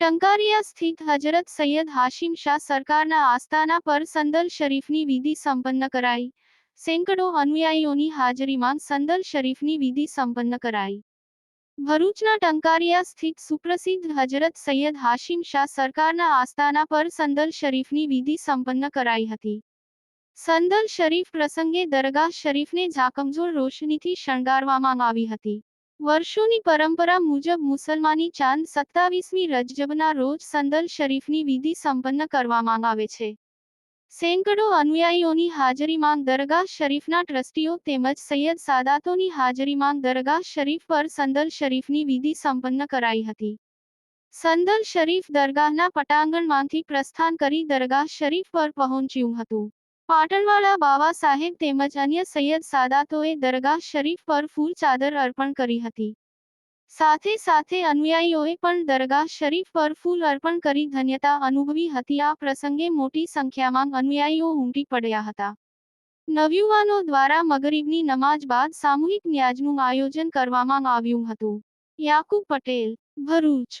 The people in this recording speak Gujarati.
ટંકારિયા સ્થિત હજરત સૈયદ હાશિમ શાહ સરકારના આસ્થાના પર સંદલ શરીફની વિધિ સંપન્ન કરાઈ. સેંકડો અનુયાયીઓની હાજરીમાં સંદલ શરીફની વિધિ સંપન્ન કરાઈ. ભરૂચના ટંકારિયા સ્થિત સુપ્રસિદ્ધ હજરત સૈયદ હાશિમ શાહ સરકારના આસ્થાના પર સંદલ શરીફની વિધિ સંપન્ન કરાઈ હતી. સંદલ શરીફ પ્રસંગે દરગાહ શરીફને ઝાકમઝોળ રોશનીથી શણગારવામાં આવી હતી. વર્ષોની પરંપરા મુજબ મુસલમાની ચાંદ સત્તાવીસમી રજજબના રોજ સંદલ શરીફની વિધિ સંપન્ન કરવામાં આવે છે. સેંકડો અનુયાયીઓની હાજરીમાં દરગાહ શરીફના ટ્રસ્ટીઓ તેમજ સૈયદ સાદાતોની હાજરીમાં દરગાહ શરીફ પર સંદલ શરીફની વિધિ સંપન્ન કરાઈ હતી. સંદલ શરીફ દરગાહના પટાંગણમાંથી પ્રસ્થાન કરી દરગાહ શરીફ પર પહોંચ્યું હતું. પાટણવાળા બાવા સાહેબ તેમજ અન્ય સૈયદ સાદાતોએ દરગાહ શરીફ પર ફૂલ ચાદર અર્પણ કરી હતી. સાથે સાથે અનુયાયીઓએ પણ દરગાહ શરીફ પર ફૂલ અર્પણ કરી ધન્યતા અનુભવી હતી. આ પ્રસંગે મોટી સંખ્યામાં અનુયાયીઓ ઉમટી પડ્યા હતા. નવયુવાનો દ્વારા મગરીબની નમાજ બાદ સામૂહિક ન્યાજનું આયોજન કરવામાં આવ્યું હતું. યાકુબ પટેલ, ભરૂચ.